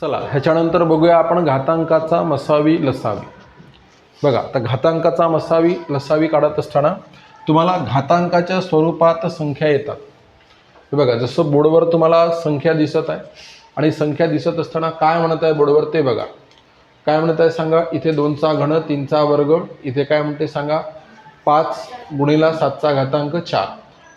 चला ह्याच्यानंतर बघूया आपण घातांकाचा मसावी लसावी. बघा आता घातांकाचा मसावी लसावी काढत असताना तुम्हाला घातांकाच्या स्वरूपात संख्या येतात. हे बघा जसं बोर्डवर तुम्हाला संख्या दिसत आहे आणि संख्या दिसत असताना काय म्हणत आहे बोर्डवर ते बघा. काय म्हणत आहे सांगा इथे दोनचा घन तीनचा वर्ग इथे काय म्हणते सांगा पाच गुणिला सातचा घातांक चार.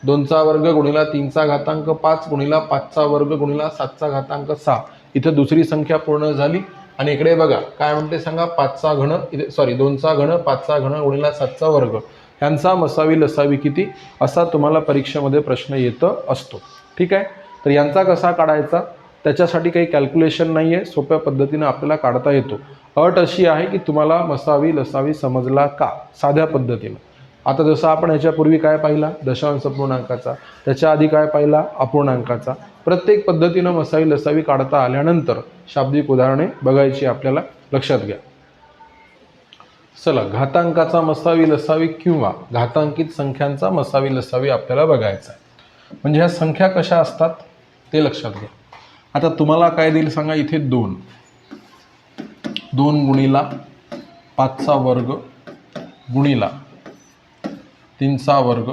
दोनचा वर्ग गुणिला तीनचा घातांक पाच गुणिला पाचचा वर्ग गुणिला सातचा घातांक सहा. इथं दुसरी संख्या पूर्ण झाली. आणि इकडे बघा काय म्हणते सांगा? पाचचा घण इथे सॉरी दोनचा घण पाचचा घण गुणिला सातचा वर्ग. ह्यांचा मसावी लसावी किती? असा तुम्हाला परीक्षेमध्ये प्रश्न येतं असतो. ठीक आहे? तर यांचा कसा काढायचा? त्याच्यासाठी काही कॅल्क्युलेशन नाही आहे सोप्या पद्धतीनं आपल्याला काढता येतो. अट अशी आहे की तुम्हाला मसावी लसावी समजला का? साध्या पद्धतीनं. आता जसं आपण ह्याच्यापूर्वी काय पाहिला? दशांश पूर्णांकाचा. त्याच्या आधी काय पाहिला? अपूर्णांकाचा. प्रत्येक पद्धतीनं मसावी लसावी काढता आल्यानंतर शाब्दिक उदाहरणे बघायची आपल्याला लक्षात घ्या. चला घातांकाचा मसावी लसावी किंवा घातांकित संख्यांचा मसावी लसावी आपल्याला बघायचा आहे. म्हणजे ह्या संख्या कशा असतात? ते लक्षात घ्या. आता तुम्हाला काय देईल सांगा? इथे दोन. दोन गुणीला पाचचा वर्ग गुणीला तीनचा वर्ग.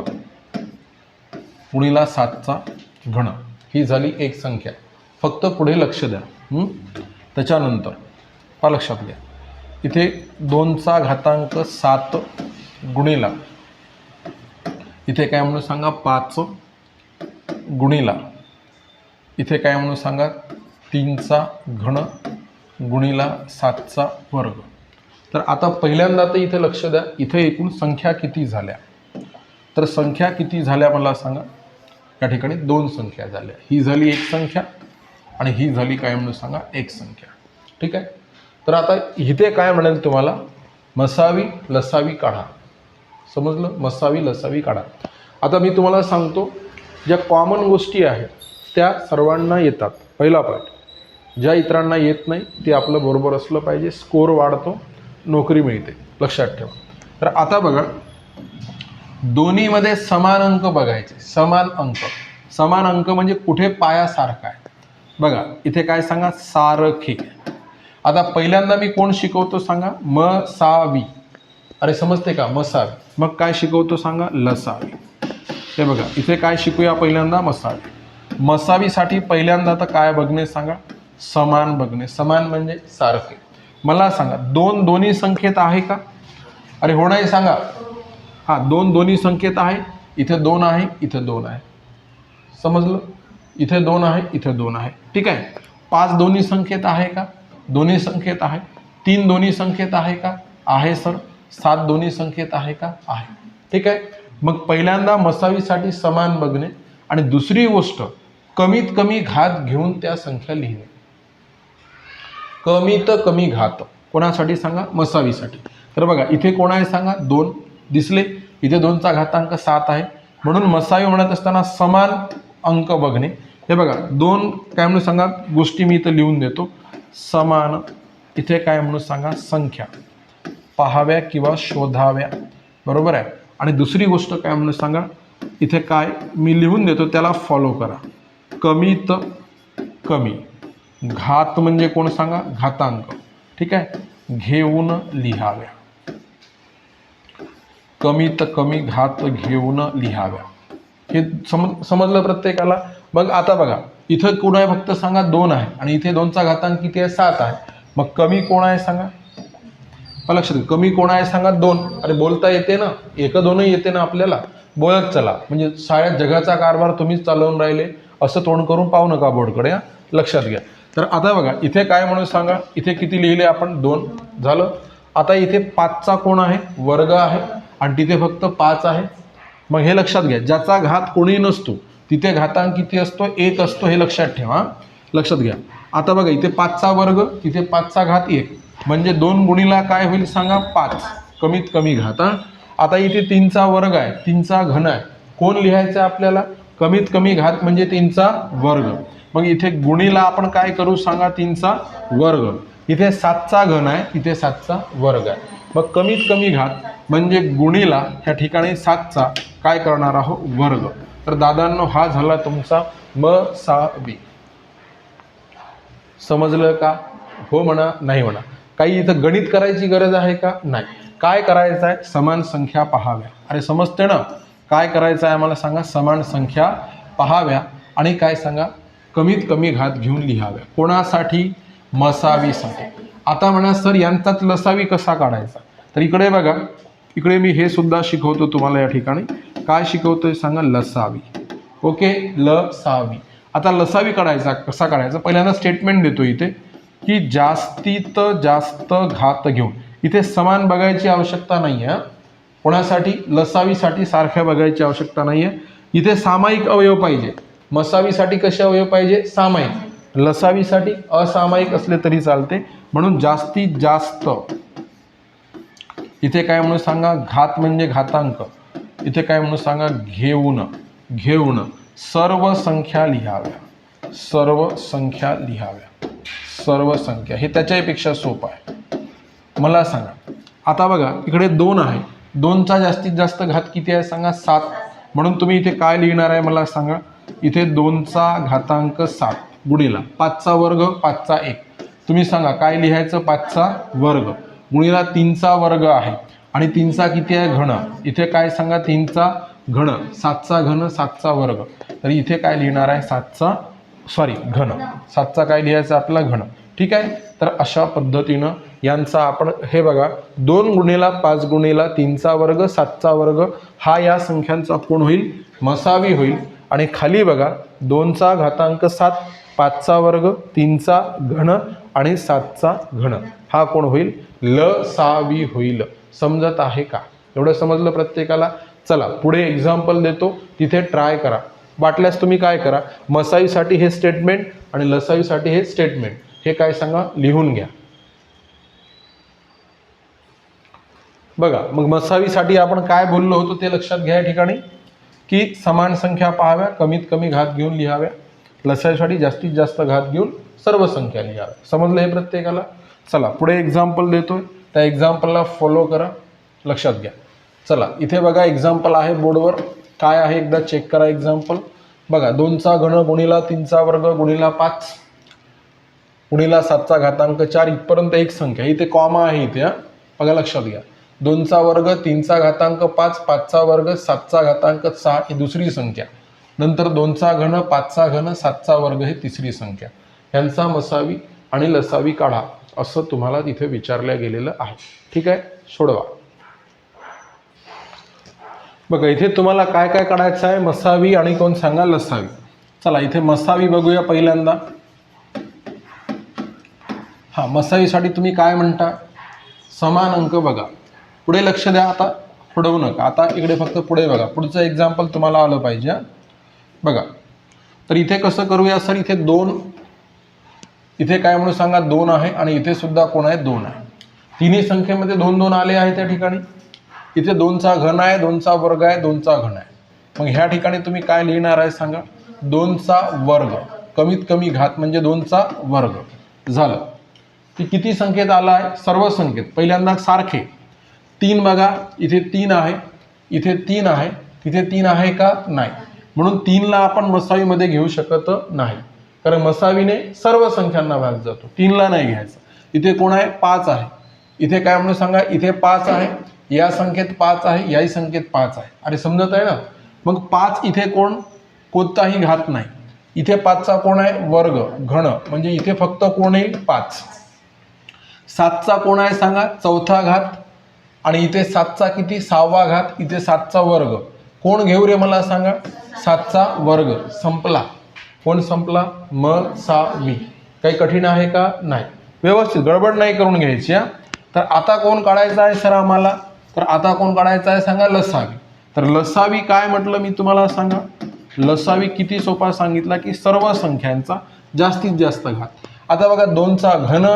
गुणिला सातचा घन. ही झाली एक संख्या. फक्त पुढे लक्ष द्या. त्याच्यानंतर हा लक्षात घ्या. इथे दोनचा घातांक सात गुणिला. इथे काय म्हणून सांगा? पाच गुणिला. इथे काय म्हणून सांगा? तीनचा घन गुणिला सातचा वर्ग. तर आता पहिल्यांदा तर इथे लक्ष द्या. इथे एकूण संख्या किती झाल्या? तर संख्या किती झाल्या मला सांगा. या ठिकाणी दोन संख्या झाल्या. ही झाली एक संख्या आणि ही झाली काय म्हणून सांगा एक संख्या. ठीक आहे? तर आता इथे काय म्हणेल तुम्हाला? मसावी लसावी काढा. समजलं? मसावी लसावी काढा. आता मी तुम्हाला सांगतो ज्या कॉमन गोष्टी आहेत त्या सर्वांना येतात. पहिला पॉईंट ज्या इतरांना येत नाही ते आपलं बरोबर असलं पाहिजे. स्कोर वाढतो नोकरी मिळते. लक्षात ठेवा. तर आता बघा दोन्हीमध्ये समान अंक बघायचे. समान अंक. समान अंक म्हणजे कुठे पायासारखा आहे. बघा इथे काय सांगा? सारखे. आता पहिल्यांदा मी कोण शिकवतो सांगा? म सावी अरे समजते का? मसावी मग काय शिकवतो सांगा? लसावी हे बघा इथे काय शिकूया पहिल्यांदा? मसावी मसावीसाठी पहिल्यांदा तर काय बघणे सांगा? समान बघणे. समान म्हणजे सारखे. मला सांगा दोन दोन्ही संख्येत आहे का? अरे हो नाही सांगा हा दोन दोन्ही संकेत आहे. इथे दोन आहे इथे दोन आहे. समजलं? इथे दोन आहे इथे दोन आहे. ठीक आहे? पाच दोन्ही संकेत आहे का? दोन्ही संकेत आहे. तीन दोन्ही संकेत आहे का? आहे सर. सात दोन्ही संकेत आहे का? आहे. ठीक आहे? मग पहिल्यांदा मसावीसाठी समान बघणे. आणि दुसरी गोष्ट कमीत कमी घात घेऊन त्या संख्या लिहिणे. कमीत कमी घात. कोणासाठी सांगा? मसावीसाठी. तर बघा इथे कोण आहे सांगा? दोन. दिसले? इथे दोनचा घातांक सात आहे. म्हणून मसावी म्हणत असताना समान अंक बघणे. हे बघा दोन काय म्हणून सांगा गोष्टी मी इथं लिहून देतो. समान इथे काय म्हणून सांगा संख्या. पाहाव्या किंवा शोधाव्या. बरोबर आहे? आणि दुसरी गोष्ट काय म्हणून सांगा इथे काय मी लिहून देतो त्याला फॉलो करा. कमीत कमी. घात म्हणजे कोण सांगा घातांक. ठीक आहे? घेऊन लिहाव्या. कमीत कमी घात घेऊन लिहाव्या. हे समज समजलं प्रत्येकाला? मग आता बघा इथं कोण आहे फक्त सांगा दोन आहे आणि इथे दोनचा घातांक किती आहे? सात आहे. मग कमी कोण आहे सांगा? मग लक्षात घ्या. कमी कोण आहे सांगा दोन. अरे बोलता येते ना. एक दोनही येते ना आपल्याला. बोलत चला. म्हणजे साऱ्या जगाचा कारभार तुम्हीच चालवून राहिले. असं तोंड करून पाहू नका बोर्डकडे हा. लक्षात घ्या. तर आता बघा इथे काय म्हणून सांगा? इथे किती लिहिले आपण? दोन. झालं? आता इथे पाचचा कोण आहे? वर्ग आहे. आणि तिथे फक्त पाच आहे मग हे लक्षात घ्या ज्याचा घात कोणी नसतो तिथे घातांक किती असतो? एक असतो हे लक्षात ठेवा लक्षात घ्या. आता बघा इथे पाचचा वर्ग तिथे पाचचा घात एक. म्हणजे दोन गुणीला काय होईल सांगा? पाच. कमीत कमी घात हा. आता इथे तीनचा वर्ग आहे तीनचा घन आहे. कोण लिहायचं आहे आपल्याला? कमीत कमी घात म्हणजे तीनचा वर्ग. मग इथे गुणीला आपण काय करू सांगा? तीनचा वर्ग. इथे सातचा घन आहे इथे सातचा वर्ग आहे. मग कमीत कमी घात म्हणजे गुणीला ह्या ठिकाणी सातचा काय करणार आहोत? वर्ग. तर दादांनो हा झाला तुमचा म सा बी समजलं का? हो म्हणा नाही म्हणा. काही इथं गणित करायची गरज आहे का? नाही. काय करायचं आहे समान संख्या पहाव्या. अरे समजते ना? काय करायचं आहे आम्हाला सांगा? समान संख्या पहाव्या आणि काय सांगा? कमीत कमी घात घेऊन लिहाव्या. कोणासाठी? मसावीसाठी. आता म्हणा सर यांचाच लसावी कसा काढायचा? तर इकडे बघा. इकडे मी हे सुद्धा शिकवतो तुम्हाला या ठिकाणी. काय शिकवतो आहे सांगा लसावी. ओके? लसावी. आता लसावी काढायचा कसा काढायचा? पहिल्यांदा स्टेटमेंट देतो इथे की जास्तीत जास्त घात घेऊन. इथे समान बघायची आवश्यकता नाही आहे कोणासाठी? लसावीसाठी सारख्या बघायची आवश्यकता नाही आहे इथे सामायिक अवयव पाहिजे. मसावीसाठी कसे अवयव पाहिजे? सामायिक. लसावीसाठी असामायिक असले तरी चालते. म्हणून जास्तीत जास्त इथे काय म्हणून सांगा घात म्हणजे घातांक. इथे काय म्हणून सांगा घेऊन घेऊन. सर्व संख्या लिहाव्या. सर्व संख्या लिहाव्या. सर्व संख्या. हे त्याच्याहीपेक्षा सोपं आहे. मला सांगा. आता बघा इकडे दोन आहे. दोनचा जास्तीत जास्त घात किती आहे सांगा सात. म्हणून तुम्ही इथे काय लिहिणार आहे मला सांगा. इथे दोनचा घातांक सात गुणिला. पाचचा वर्ग पाचचा एक. तुम्ही सांगा काय लिहायचं? पाचचा वर्ग. मुळीला तीनचा वर्ग आहे. आणि तीनचा किती आहे? घन. इथे काय सांगा? तीनचा घन. सातचा घन सातचा वर्ग. तर इथे काय लिहिणार आहे? सातचा सॉरी घन. सातचा काय लिहायचं? आपला घन. ठीक आहे? तर अशा पद्धतीनं यांचा आपण हे बघा दोन गुणेला पाच गुणेला तीनचा वर्ग सातचा वर्ग हा या संख्यांचा कोण होईल? मसावी होईल. आणि खाली बघा दोनचा घातांक सात पाचचा वर्ग तीनचा घन आणि सातचा घन. हा कोण होईल? ल सावी होईल. समजत आहे का? एवढं समजलं प्रत्येकाला? चला पुढे एक्झाम्पल देतो. तिथे ट्राय करा. वाटल्यास तुम्ही काय करा? मसाईसाठी हे स्टेटमेंट आणि लसाईसाठी हे स्टेटमेंट हे काय सांगा? लिहून घ्या. बघा मग मसावीसाठी आपण काय बोललो होतो ते लक्षात घ्या या ठिकाणी. की समान संख्या पाहाव्या कमीत कमी घात घेऊन लिहाव्या. लसाईसाठी जास्तीत जास्त घात घेऊन सर्व संख्या लिहाव्या समजलं हे प्रत्येकाला? चला पुढे एक्झाम्पल देतोय. त्या एक्झाम्पलला फॉलो करा. लक्षात घ्या. चला इथे बघा एक्झाम्पल आहे बोर्डवर काय आहे एकदा चेक करा एक्झाम्पल बघा दोनचा घन गुणिला तीनचा वर्ग गुणिला पाच. गुणिला सातचा घातांक चार इथपर्यंत एक संख्या. इथे कॉमा आहे इथे हां. बघा लक्षात घ्या. दोनचा वर्ग तीनचा घातांक पाच पाचचा वर्ग सातचा घातांक सहा ही दुसरी संख्या. नंतर दोनचा घन पाचचा घन सातचा वर्ग हे तिसरी संख्या. यांचा मसावी आणि लसावी काढा असं तुम्हाला तिथे विचारल्या गेलेलं आहे. ठीक आहे? सोडवा. बघा इथे तुम्हाला काय काय काढायचं आहे? मसावी आणि कोण सांगा? लसावी. चला इथे मसावी बघूया पहिल्यांदा. हा मसावीसाठी तुम्ही काय म्हणता? समान अंक बघा. पुढे लक्ष द्या आता. पुढवू नका. आता इकडे फक्त पुढे बघा. पुढचं एक्झाम्पल तुम्हाला आलं पाहिजे हां. बघा. तर इथे कसं करूया? सर इथे दोन इथे काय म्हणून सांगा? दोन आहे आणि इथे सुद्धा कोण आहे? दोन आहे. तिन्ही संख्येमध्ये दोन दोन आले आहे त्या ठिकाणी. इथे दोनचा घन आहे दोनचा वर्ग आहे दोनचा घन आहे. मग ह्या ठिकाणी तुम्ही काय लिहिणार आहे सांगा? दोनचा वर्ग कमीत कमी घात म्हणजे दोनचा वर्ग. झालं. की किती संख्येत आला आहे? सर्व संख्येत. पहिल्यांदा सारखे. तीन बघा. इथे तीन आहे. इथे तीन आहे. तिथे तीन आहे का? नाही. म्हणून तीनला आपण मसावीमध्ये घेऊ शकत नाही. कारण मसावीने सर्व संख्यांना भाग जातो. तीनला नाही घ्यायचं. इथे कोण आहे? पाच आहे. इथे काय म्हणून सांगा? इथे पाच आहे. या संख्येत पाच आहे. याही संख्येत पाच आहे. अरे समजत आहे ना? मग पाच इथे कोण? कोणताही घात नाही. इथे पाचचा कोण आहे? वर्ग घन. म्हणजे इथे फक्त कोण येईल? पाच. सातचा कोण आहे? सांगा. चौथा घात. आणि इथे सातचा किती? सहावा घात. इथे सातचा वर्ग. कोण घेऊ रे मला सांगा? सातचा वर्ग संपला. कोण संपला? म सा मी काही कठीण आहे का? नाही. व्यवस्थित. गडबड नाही करून घ्यायची हा. तर आता कोण काढायचं आहे सर आम्हाला? तर आता कोण काढायचं आहे सांगा लसावी. तर लसावी काय म्हटलं मी तुम्हाला सांगा? लसावी किती सोपा सांगितला की सर्व संख्यांचा जास्तीत जास्त घात. आता बघा दोनचा घन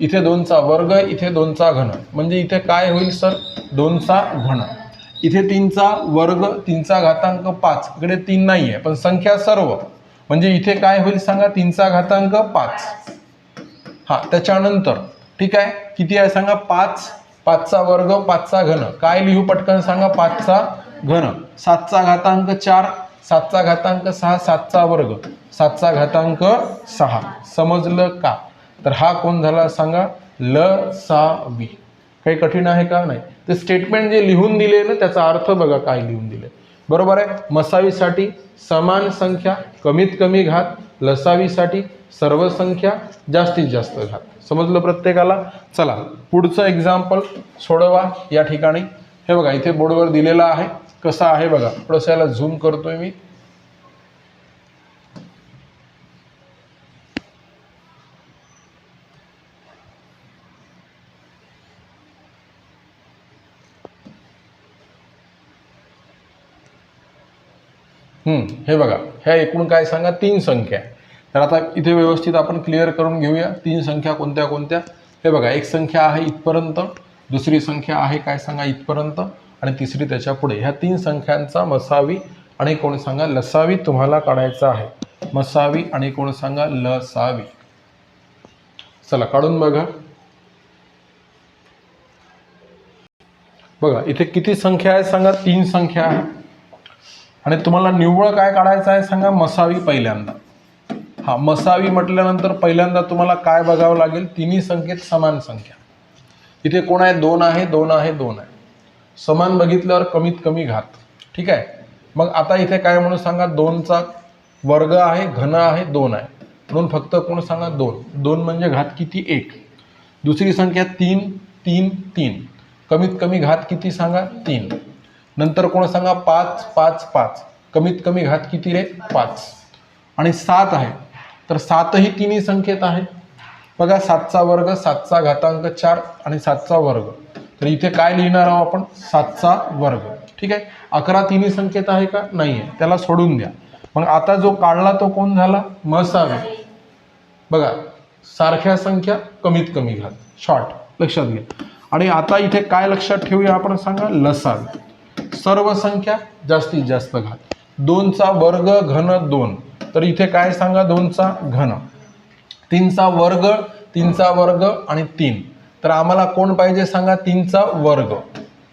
इथे दोनचा वर्ग इथे दोनचा घन. म्हणजे इथे काय होईल सर? दोनचा घन. इथे तीनचा वर्ग तीनचा घातांक पाच. इकडे तीन नाही आहे पण संख्या सर्व. म्हणजे इथे काय होईल सांगा? तीनचा घातांक पाच. हा त्याच्यानंतर. ठीक आहे? किती आहे सांगा? पाच. पाचचा वर्ग पाचचा घन. काय लिहू पटकन सांगा? पाचचा घन. सातचा घातांक चार सातचा घातांक सहा सातचा वर्ग. सातचा घातांक सहा. समजलं का? तर हा कोण झाला सांगा? ल सा वी. काही कठीण आहे का? नाही. ते स्टेटमेंट जे लिहून दिले ना त्याचा अर्थ बघा काय लिहून दिले. बरोबर आहे? मसावीसाठी समान संख्या कमीत कमी घात. लसावीसाठी सर्व संख्या जास्तीत जास्त घात. समजलं प्रत्येकाला? चला पुढचं एक्झाम्पल सोडवा या ठिकाणी. हे बघा इथे बोर्डवर दिलेलं आहे. कसं आहे बघा? थोडंसं याला झूम करतोय मी. हे बघा ह्या एकूण काय सांगा? तीन संख्या. आहे तर आता इथे व्यवस्थित आपण क्लिअर करून घेऊया. तीन संख्या कोणत्या कोणत्या? हे बघा एक संख्या आहे इथपर्यंत दुसरी संख्या आहे काय सांगा? इथपर्यंत आणि तिसरी त्याच्या पुढे. ह्या तीन संख्यांचा मसावी आणि कोण सांगा? लसावी तुम्हाला काढायचा आहे. मसावी आणि कोण सांगा? लसावी. चला काढून बघा. बघा इथे किती संख्या आहे सांगा? तीन संख्या आहे आणि तुम्हाला निव्वळ काय काढायचं आहे सांगा मसावी पहिल्यांदा. हा मसावी म्हटल्यानंतर पहिल्यांदा तुम्हाला काय बघावं लागेल? तिन्ही संख्येत समान संख्या. इथे कोण आहे? दोन आहे दोन आहे दोन आहे. समान बघितल्यावर कमीत कमी घात. ठीक आहे? मग आता इथे काय म्हणून सांगा? दोनचा वर्ग आहे घन आहे दोन आहे. म्हणून फक्त कोण सांगा? दोन. दोन म्हणजे घात किती? एक. दुसरी संख्या तीन तीन तीन. कमीत कमी घात किती सांगा? तीन. नंतर कोण सांगा पाच पाच पाच. कमीत कमी घात किती रे? पाच. आणि सात आहे. तर सातही तिन्ही संख्येत आहेत बघा सातचा वर्ग सातचा घातांक चार आणि सातचा वर्ग. तर इथे काय लिहिणार आहोत आपण? सातचा वर्ग. ठीक आहे? अकरा तिन्ही संख्येत आहे का? नाही आहे त्याला सोडून द्या. मग आता जो काढला तो कोण झाला? मसावे बघा सारख्या संख्या कमीत कमी घात. शॉर्ट. लक्षात घ्या. आणि आता इथे काय लक्षात ठेवूया आपण सांगा? लसावी सर्व संख्या जास्तीत जास्त घात दोनचा वर्ग घन दोन. तर इथे काय सांगा दोनचा? घन. तीनचा वर्ग तीनचा वर्ग आणि तीन. तर आम्हाला कोण पाहिजे सांगा? तीनचा वर्ग.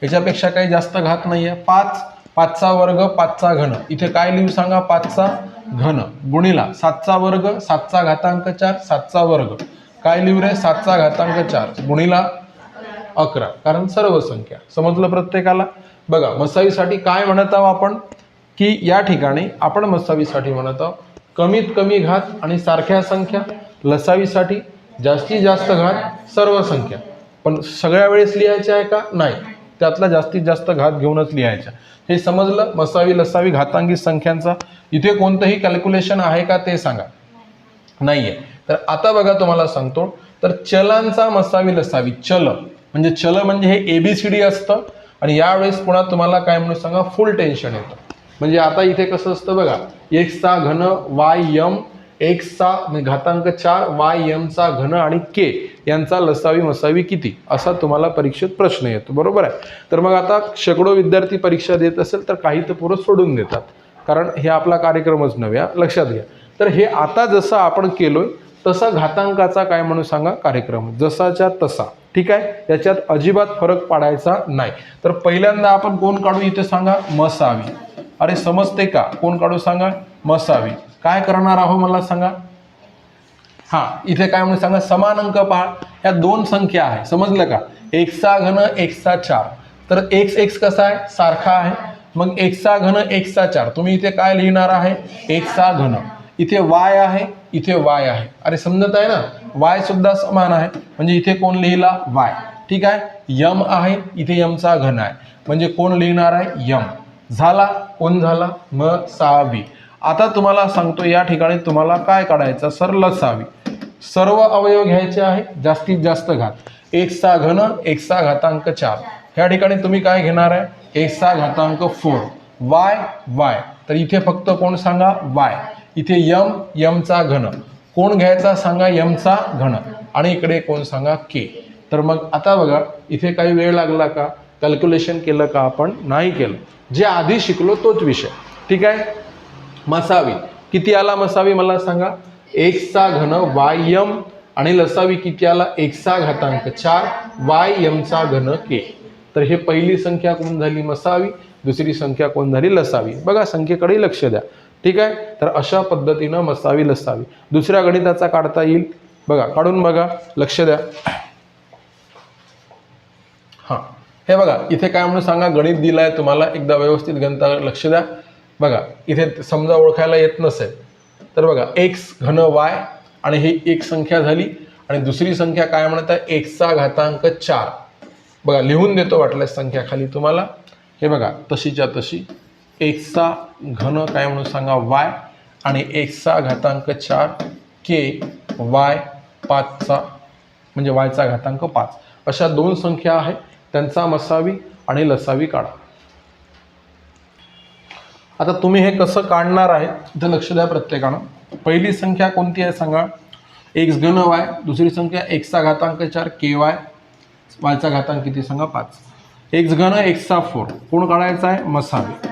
याच्यापेक्षा काही जास्त घात नाही आहे पाच पाचचा वर्ग पाचचा घन. इथे काय लिहू सांगा? पाचचा घन. गुणिला सातचा वर्ग सातचा घातांक चार सातचा वर्ग. काय लिहू रे? सातचा घातांक चार. गुणिला अकरा. कारण सर्व संख्या. समजलं प्रत्येकाला? बघा मसावीसाठी काय म्हणत आहोत आपण? की या ठिकाणी आपण मसावीसाठी म्हणत आहोत कमीत कमी घात आणि सारख्या संख्या लसावीसाठी जास्तीत जास्त घात सर्व संख्या. पण सगळ्या वेळेस लिहायच्या आहे का? नाही. त्यातला जास्तीत जास्त घात घेऊनच लिहायच्या. हे समजलं? मसावी लसावी घातांगी संख्यांचा? इथे कोणतंही कॅल्क्युलेशन आहे का ते सांगा. नाही आहे तर आता बघा तुम्हाला सांगतो. तर चलांचा मसावी लसावी चल. म्हणजे चल म्हणजे हे ए बी सी डी असतं. आणि यावेळेस पुन्हा तुम्हाला काय म्हणून सांगा फुल टेन्शन येतं. म्हणजे आता इथे कसं असतं बघा एक्सचा घन वाय यम एक्सचा म्हणजे घातांक चार वाय यमचा घन आणि के यांचा लसावी मसावी किती? असा तुम्हाला परीक्षेत प्रश्न येतो बरोबर आहे? तर मग आता शेकडो विद्यार्थी परीक्षा देत असेल तर काही तर पुरं सोडून देतात. कारण हे आपला कार्यक्रमच नव्या लक्षात घ्या. तर हे आता जसं आपण केलोय तसा घातांकाचा काय म्हणून सांगा कार्यक्रम. जसाच्या तसा. ठीक आहे? याच्यात अजिबात फरक पाडायचा नाही. तर पहिल्यांदा आपण कोण काढू इथे सांगा? मसावी. अरे समजते का? कोण काढू सांगा? मसावी. काय करणार आहो मला सांगा? हां इथे काय म्हणून सांगा? समान अंक पहा या दोन संख्या आहे. समजलं का? एक्सचा घन एक्सा चार. तर एक्स एक्स कसा आहे? सारखा आहे. मग एक्सा घन एक्सा चार. तुम्ही इथे काय लिहिणार आहे? एक्सा घन. इथे वाय आहे इथे वाय आहे. अरे समजत आहे ना? वाय सुद्धा समान आहे. म्हणजे इथे कोण लिहिला? वाय. ठीक आहे? यम आहे इथे यमचा घन आहे. म्हणजे कोण लिहिणार आहे? यम. झाला? कोण झाला? म सहावी आता तुम्हाला सांगतो या ठिकाणी तुम्हाला काय काढायचं? सर लसावी सर्व अवयव घ्यायचे आहे जास्तीत जास्त घात. एकचा घन एकचा घातांक चार. ह्या ठिकाणी तुम्ही काय घेणार आहे? एकचा घातांक फोर. Y Y. तर इथे फक्त कोण सांगा? वाय. इथे यम यमचा घन. कोण घ्यायचा सांगा यमचा घन. आणि इकडे कोण सांगा के. तर मग आता बघा इथे काही वेळ लागला का? कॅल्क्युलेशन केलं का आपण? नाही केलं. जे आधी शिकलो तोच विषय. ठीक आहे? मसावी. किती आला मसावी मला सांगा? एक्सचा घन वाय यम आणि लसावी किती आला? एक्सचा घातांक चार. वाय यमचा घन के. तर हे पहिली संख्या कोण झाली? मसावी. दुसरी संख्या कोण झाली? लसावी. बघा संख्येकडे लक्ष द्या. ठीक आहे? तर अशा पद्धतीनं मसावी लसावी. दुसऱ्या गणिताचा काढता येईल. बघा काढून बघा. लक्ष द्या. हां. हे बघा इथे काय म्हणून सांगा? गणित दिलं आहे तुम्हाला एकदा व्यवस्थित गणिता लक्ष द्या. बघा इथे समजा ओळखायला येत नसेल. तर बघा एक्स घन वाय आणि ही एक संख्या झाली. आणि दुसरी संख्या काय म्हणत आहे? एक्सचा घातांक चार. बघा लिहून देतो वाटल्यास संख्या खाली तुम्हाला. हे बघा तशीच्या तशी. एक्सचा घन काय म्हणून सांगा? वाय. आणि एक्सचा घातांक चार के वाय पाचचा म्हणजे वायचा घातांक पाच. अशा दोन संख्या आहेत. त्यांचा मसावी आणि लसावी काढा. आता तुम्ही हे कसं काढणार आहे इथं लक्ष द्या प्रत्येकानं. पहिली संख्या कोणती आहे सांगा? एक्स घन वाय. दुसरी संख्या एक्सचा घातांक चार के वाय. वायचा घातांक किती सांगा? पाच. एक्स घन एक्सचा फोर. कोण काढायचा आहे? मसावी.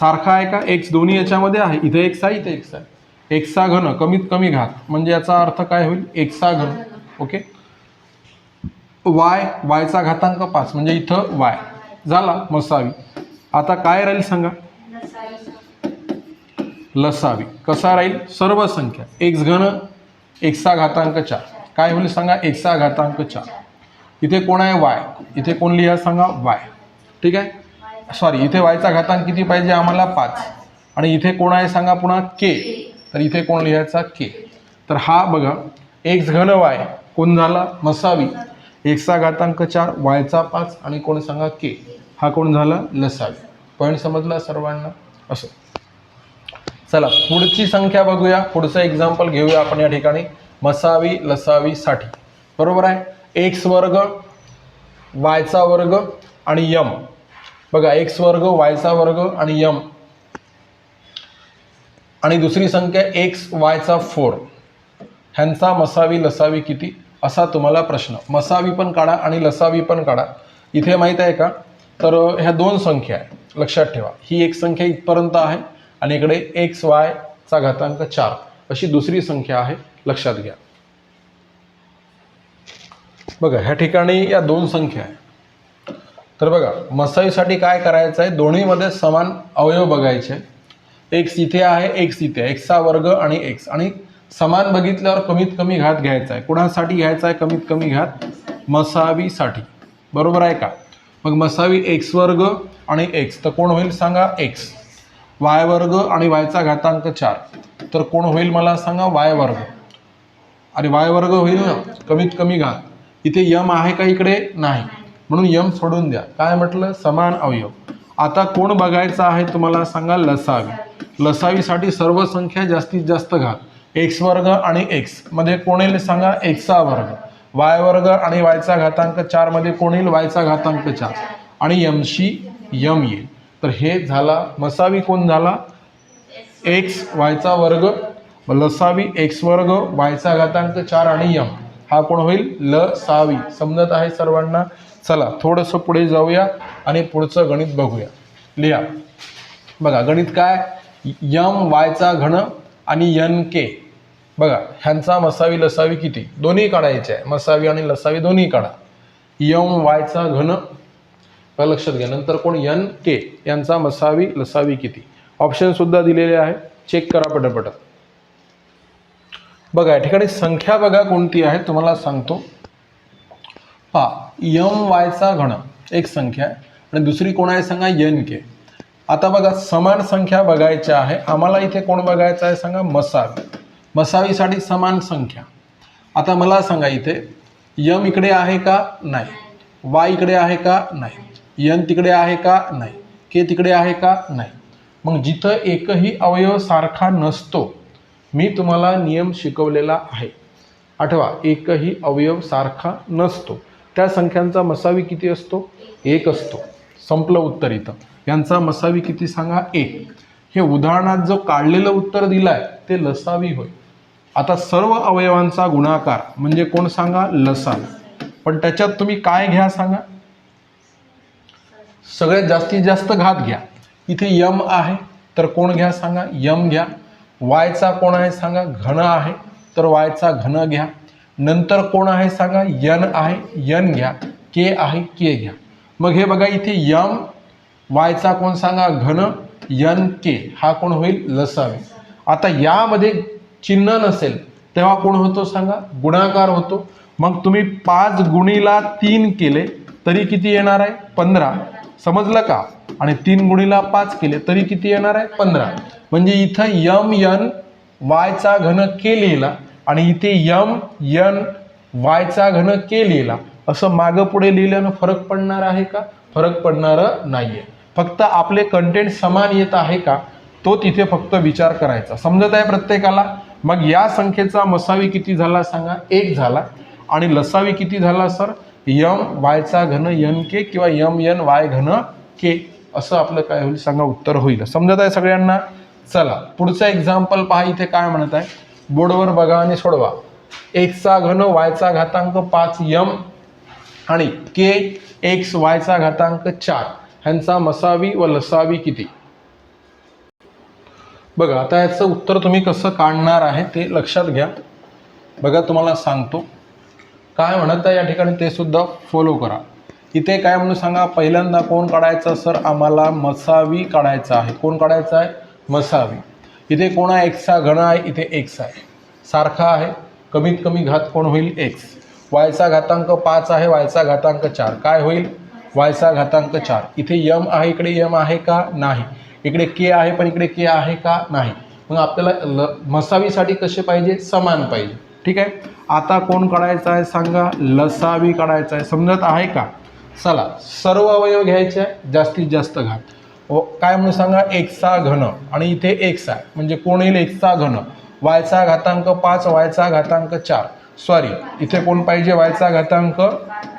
सारखा आहे का? एक्स दोन्ही याच्यामध्ये आहे. इथे एक्स आहे इथे एक्स आहे. एक्सचा घन कमीत कमी घात. म्हणजे याचा अर्थ काय होईल? एक्सचा घन. ओके? वाय वायचा घातांक पाच. म्हणजे इथं वाय झाला मसावी. आता काय राहील सांगा? लसावी. कसा राहील? सर्व संख्या. एक्स घन एक्सचा घातांक चार. काय होईल सांगा? एक्सचा घातांक चार. इथे कोण आहे? वाय इथे कोण लिहा सांगा? वाय ठीक आहे? सॉरी इथे वायचा घातांक किती पाहिजे आम्हाला? पाच. आणि इथे कोण आहे सांगा पुन्हा? के. तर इथे कोण लिहायचा? के. तर हा बघा एक्स घन वाय कोण झाला? मसावी. एक्सचा घातांक चार वायचा पाच आणि कोण सांगा? के. हा कोण झाला? लसावी. पॉईंट समजला सर्वांना? असं. चला पुढची संख्या बघूया. पुढचं एक्झाम्पल घेऊया आपण या ठिकाणी. मसावी लसावी साठी. बरोबर आहे? एक्स वर्ग वायचा वर्ग आणि यम बघा एक्स वर्ग वायचा वर्ग आणि यम. आणि दुसरी संख्या एक्स वायचा फोर. ह्यांचा मसावी लसावी किती? असा तुम्हाला प्रश्न. मसावी पण काढा आणि लसावी पण काढा. इथे माहीत आहे का? तर ह्या दोन संख्या आहे. लक्षात ठेवा. ही एक संख्या इथपर्यंत आहे आणि इकडे एक्स वायचा घातांक चार. अशी दुसरी संख्या आहे. लक्षात घ्या. बघा ह्या ठिकाणी या दोन संख्या आहे. तर बघा मसाईसाठी काय करायचं आहे दोन्हीमध्ये समान अवयव बघायचे. एक्स इथे आहे एक्स इथे एक्सचा वर्ग आणि एक्स. आणि समान बघितल्यावर कमीत कमी घात घ्यायचा आहे कुणासाठी घ्यायचा आहे कमीत कमी घात मसावीसाठी. बरोबर आहे का? मग मसावी एक्स वर्ग आणि एक्स. तर कोण होईल सांगा? एक्स. वाय वर्ग आणि वायचा घातांक चार. तर कोण होईल मला सांगा? वाय वर्ग. अरे वाय वर्ग होईल ना? कमीत कमी घात. इथे यम आहे का इकडे? नाही. म्हणून यम सोडून द्या. काय म्हटलं? समान अवयव. आता कोण बघायचं आहे तुम्हाला सांगा लसावी. लसावीसाठी सर्व संख्या जास्तीत जास्त घा एक्स वर्ग आणि एक्समध्ये कोण येईल सांगा? एक्सचा वर्ग. वाय वर्ग आणि वायचा घातांक चारमध्ये कोण येईल? वायचा घातांक चार. आणि यमशी यम येईल. तर हे झाला मसावी कोण झाला? एक्स वायचा वर्ग. लसावी एक्स वर्ग वायचा घातांक चार आणि यम. हा कोण होईल? ल सावी समजत आहे सर्वांना? चला थोडंसं पुढे जाऊया आणि पुढचं गणित बघूया. लिहा. बघा गणित काय? यम वायचा घन आणि यन के. बघा ह्यांचा मसावी लसावी किती? दोन्ही काढायचे आहे. मसावी आणि लसावी दोन्ही काढा. यम वायचा घन. लक्षात घ्या. नंतर कोण? N K. यांचा मसावी लसावी किती? ऑप्शन सुद्धा दिलेले आहे. चेक करा पटपट बघा या ठिकाणी संख्या बघा कोणती आहे तुम्हाला सांगतो. हा यम वायचा घन एक संख्या आहे. आणि दुसरी कोण आहे सांगा यन के. आता बघा समान संख्या बघायच्या आहे. आम्हाला इथे कोण बघायचं आहे सांगा मसावी. मसावीसाठी समान संख्या. आता मला सांगा इथे यम इकडे आहे का? नाही. वाय इकडे आहे का? नाही. यन तिकडे आहे का? नाही. के तिकडे आहे का? नाही. मग जिथं एकही अवयव सारखा नसतो मी तुम्हाला नियम शिकवलेला आहे. आठवा एकही अवयव सारखा नसतो. त्या संख्यांचा मसावी किती असतो? एक असतो. संपलं उत्तर इथं. यांचा मसावी किती सांगा? एक. हे उदाहरणात जो काढलेलं उत्तर दिलं आहे ते लसावी होय. आता सर्व अवयवांचा गुणाकार म्हणजे कोण सांगा? लसा पण त्याच्यात तुम्ही काय घ्या सांगा? सगळ्यात जास्तीत जास्त घात घ्या. इथे यम आहे तर कोण घ्या सांगा? यम घ्या. वायचा कोण आहे सांगा? घन आहे. तर वायचा घन घ्या. नंतर कोण आहे सांगा? यन आहे यन घ्या के आहे के घ्या. मग हे बघा इथे यम वायचा कोण सांगा? घन यन के. हा कोण होईल? लसावे. आता यामध्ये चिन्ह नसेल तेव्हा कोण होतो सांगा? गुणाकार होतो. मग तुम्ही पाच गुणीला तीन केले तरी किती येणार आहे? पंधरा. समजलं का? आणि तीन गुणीला पाच केले तरी किती येणार आहे? पंधरा. म्हणजे इथं यम यन वायचा घन के लिहिला. आणि इथे यम यन वायचा घन के लिहिला असं मागं पुढे लिहिल्यानं फरक पडणार आहे का? फरक पडणार नाहीये. फक्त आपले कंटेंट समान येत आहे का? तो तिथे फक्त विचार करायचा. समजत आहे प्रत्येकाला? मग या संख्येचा मसावी किती झाला सांगा? एक झाला. आणि लसावी किती झाला सर? यम वायचा घन यन के किंवा यम यन वाय घन के. असं आपलं काय होईल? सांगा उत्तर होईल. समजत आहे सगळ्यांना? चला पुढचं एक्झाम्पल पहा. इथे काय म्हणत आहे? बोर्डवर बघा आणि सोडवा. एक्सचा घन वायचा घातांक पाच यम आणि के एक्स वायचा घातांक चार. ह्यांचा मसावी व लसावी किती? बघा आता याचं उत्तर तुम्ही कसं काढणार आहे ते लक्षात घ्या. बघा तुम्हाला सांगतो. काय म्हणत आहे या ठिकाणी ते सुद्धा फॉलो करा. इथे काय म्हणून सांगा पहिल्यांदा कोण काढायचं सर? आम्हाला मसावी काढायचा आहे. कोण काढायचा आहे? मसावी. इथे कोण आहे? एक्सचा घन आहे इथे एक्स आहे. सारखा आहे कमीत कमी घात कोण होईल एक्स वायचा घातांक पाच आहे वायचा घातांक चार. काय होईल? वायचा घातांक चार. इथे यम आहे इकडे यम आहे का? नाही. इकडे के आहे पण इकडे के आहे का? नाही. मग आपल्याला ल मसावीसाठी कसे पाहिजे? समान पाहिजे. ठीक आहे? आता कोण काढायचं आहे सांगा? लसावी काढायचं आहे. समजत आहे का? चला. सर्व अवयव घ्यायचे आहे. जास्तीत जास्त घात. हो, काय म्हणून सांगा? एक्सचा घन आणि इथे एक्स आहे म्हणजे कोण येईल? एक्सचा घन वायचा घातांक पाच वायचा घातांक चार. सॉरी इथे कोण पाहिजे? वायचा घातांक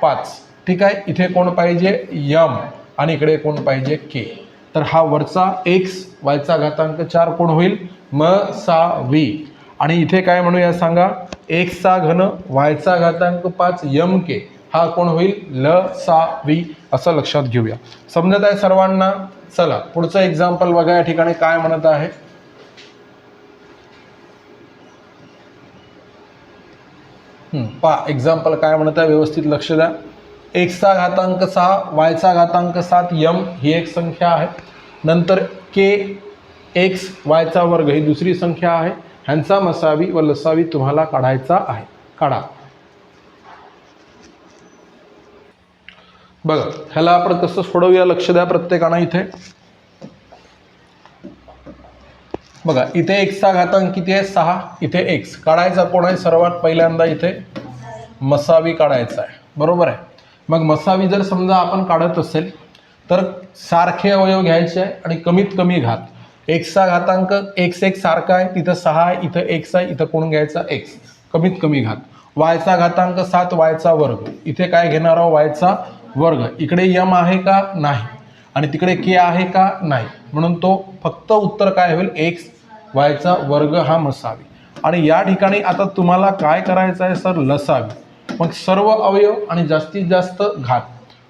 पाच. ठीक आहे? इथे कोण पाहिजे? यम. आणि इकडे कोण पाहिजे? के. तर हा वरचा एक्स वायचा घातांक चार कोण होईल? म सा वी. आणि इथे काय म्हणूया सांगा? एक्सचा घन वायचा घातांक पाच यम के. हा कोण होईल? ल सा वी. असं लक्षात घेऊया. समजत आहे सर्वांना? चला पुढचं एक्झाम्पल बघा या ठिकाणी काय म्हणत आहे. पा एक्झाम्पल काय म्हणत आहे व्यवस्थित लक्ष द्या. एक्सचा घातांक सहा वायचा घातांक सात यम ही एक संख्या आहे. नंतर के एक्स वायचा वर्ग ही दुसरी संख्या आहे. ह्यांचा मसावी व लसावी तुम्हाला काढायचा आहे. काढा. बघा ह्याला आपण कसं सोडवूया लक्ष द्या प्रत्येकानं इथे. बघा इथे एक्सचा घातांक किती आहे? सहा. इथे एक्स काढायचा कोण आहे? सर्वात पहिल्यांदा इथे मसावी काढायचा आहे. बरोबर आहे? मग मसावी जर समजा आपण काढत असेल तर सारखे अवयव घ्यायचे आहे आणि कमीत कमी घात. एक्सचा घातांक एक्स एक सारखा आहे तिथं सहा आहे इथं एक्स आहे इथं कोण घ्यायचा? एक्स कमीत कमी घात. वायचा घातांक सात वायचा वर्ग. इथे काय घेणार आहोत? वायचा वर्ग. इकडे यम आहे का नाही? आणि तिकडे के आहे का नाही? म्हणून तो फक्त उत्तर काय होईल? एक्स वायचा वर्ग हा मसावी आणि या ठिकाणी आता तुम्हाला काय करायचं आहे सर? लसावी. मग सर्व अवयव आणि जास्तीत जास्त घात.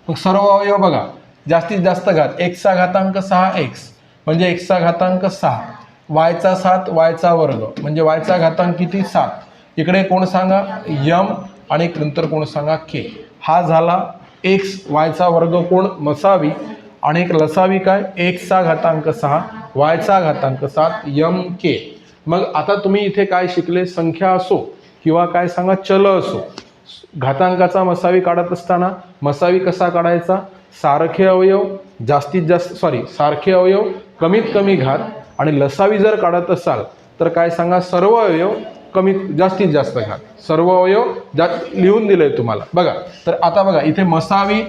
मग सर्व अवयव बघा. जास्तीत जास्त घात. एक्सचा घातांक सहा एक्स म्हणजे एक्सचा घातांक सहा. वायचा सात वायचा वर्ग. म्हणजे वायचा घातांक किती? सात. इकडे कोण सांगा? यम आणि नंतर कोण सांगा? के. हा झाला एक्स वायचा वर्ग कोण? मसावी. आणि एक लसावी काय? एक्सचा घातांक सहा. वायचा घातांक सात. यम के. मग आता तुम्ही इथे काय शिकले? संख्या असो किंवा काय सांगा? चल असो. घातांकाचा मसावी काढत असताना मसावी कसा काढायचा? सारखे अवयव जास्तीत जास्त सॉरी सारखे अवयव कमीत कमी घात. आणि लसावी जर काढत असाल तर काय सांगा? सर्व अवयव कमीत जास्तीत जास्त घात सर्व अवयव जा लिहून दिलंय तुम्हाला. बघा तर आता बघा इथे मसावी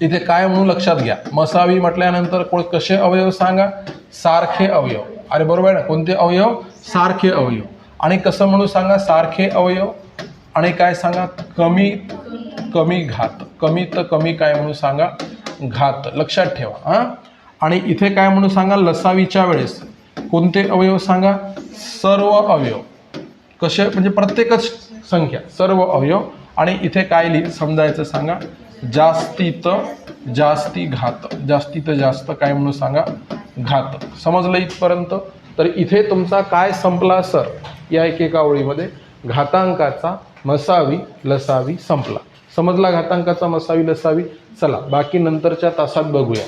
इथे काय म्हणून लक्षात घ्या. मसावी म्हटल्यानंतर कोण कसे अवयव सांगा? सारखे अवयव. अरे बरोबर आहे ना? कोणते अवयव? सारखे अवयव. आणि कसं म्हणून सांगा? सारखे अवयव. आणि काय सांगा? कमी कमी घात. कमी तर कमी काय म्हणून सांगा? घात. लक्षात ठेवा हां. आणि इथे काय म्हणून सांगा? लसावीच्या वेळेस. कोणते अवयव सांगा? सर्व अवयव. कसे? म्हणजे प्रत्येकच संख्या. सर्व अवयव. आणि इथे काय लिहि समजायचं सांगा? जास्तीत जास्ती घात. जास्तीत जास्त काय म्हणून सांगा? घात. समजलं इथपर्यंत? तर इथे तुमचा काय संपला सर? या एकेका ओळीमध्ये घातांकाचा मसावी लसावी संपला. समजला घातांकाचा मसावी लसावी? चला बाकी नंतरच्या तासात बघूया.